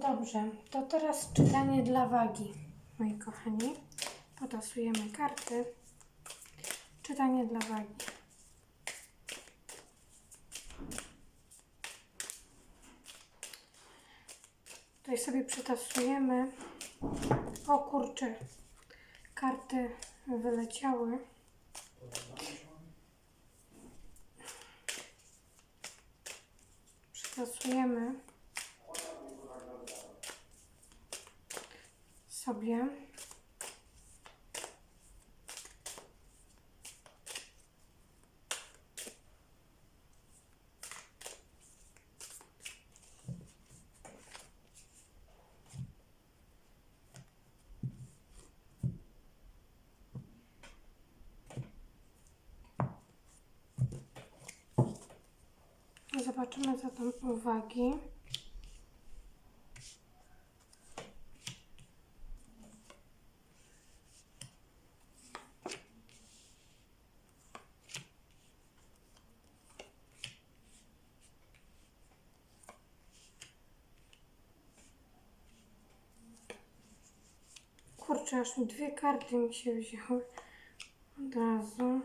Dobrze, to teraz czytanie dla wagi, moi kochani. Potasujemy karty. Czytanie dla wagi. Tutaj sobie przetasujemy. O kurczę, karty wyleciały. Przetasujemy sobie. Zobaczymy zatem uwagi. Kurczę, aż dwie karty mi się wzięły od razu.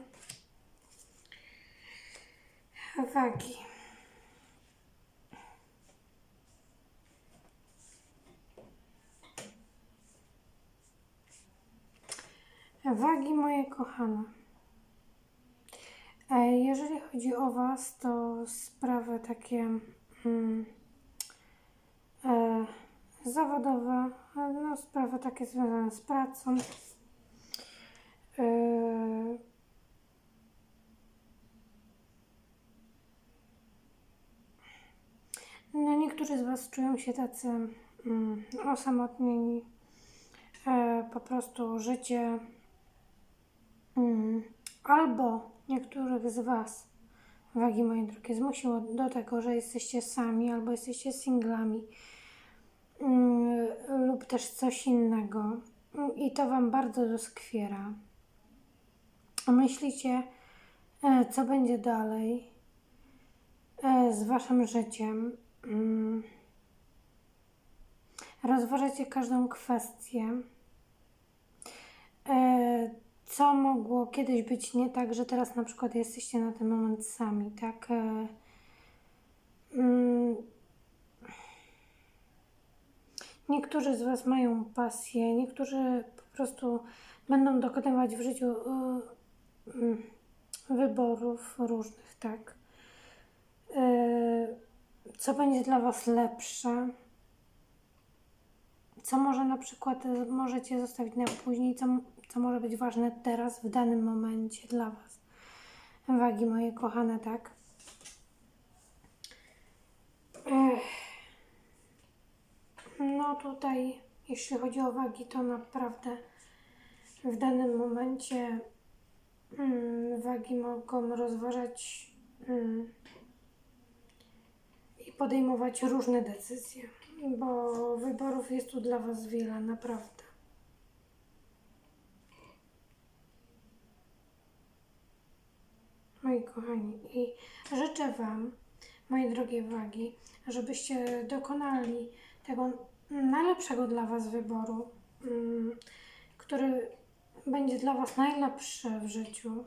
Wagi. Wagi moje kochane. E, Jeżeli chodzi o Was, to sprawy takie mm, e, zawodowe, no, sprawy takie związane z pracą. E, no, niektórzy z Was czują się tacy mm, osamotnieni. E, po prostu życie Mm, Albo niektórych z Was, wagi moje drogie, zmusiło do tego, że jesteście sami albo jesteście singlami lub też coś innego Mm, i to Wam bardzo doskwiera. Myślicie, e, co będzie dalej e, z Waszym życiem. Mm, Rozważacie każdą kwestię. E, co mogło kiedyś być nie tak, że teraz na przykład jesteście na ten moment sami, tak? Niektórzy z Was mają pasję, niektórzy po prostu będą dokonywać w życiu e, mm, wyborów różnych, tak? E, Co będzie dla Was lepsze? Co może na przykład e, możecie zostawić na później, co, co może być ważne teraz, w danym momencie dla Was. Wagi moje kochane, tak? Ech. No tutaj, jeśli chodzi o wagi, to naprawdę w danym momencie mm, wagi mogą rozważać mm, i podejmować różne decyzje, bo wyborów jest tu dla Was wiele, naprawdę. Moi kochani, i życzę Wam, moje drogie wagi, żebyście dokonali tego najlepszego dla Was wyboru, mm, który będzie dla Was najlepszy w życiu.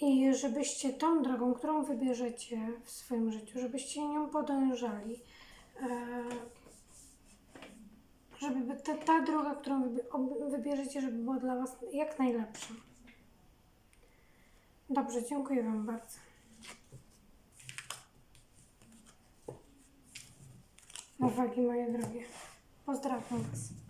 I żebyście tą drogą, którą wybierzecie w swoim życiu, żebyście nią podążali. E, Żeby ta, ta droga, którą wybierzecie, żeby była dla Was jak najlepsza. Dobrze, dziękuję Wam bardzo. Uwagi moje drogie. Pozdrawiam Was.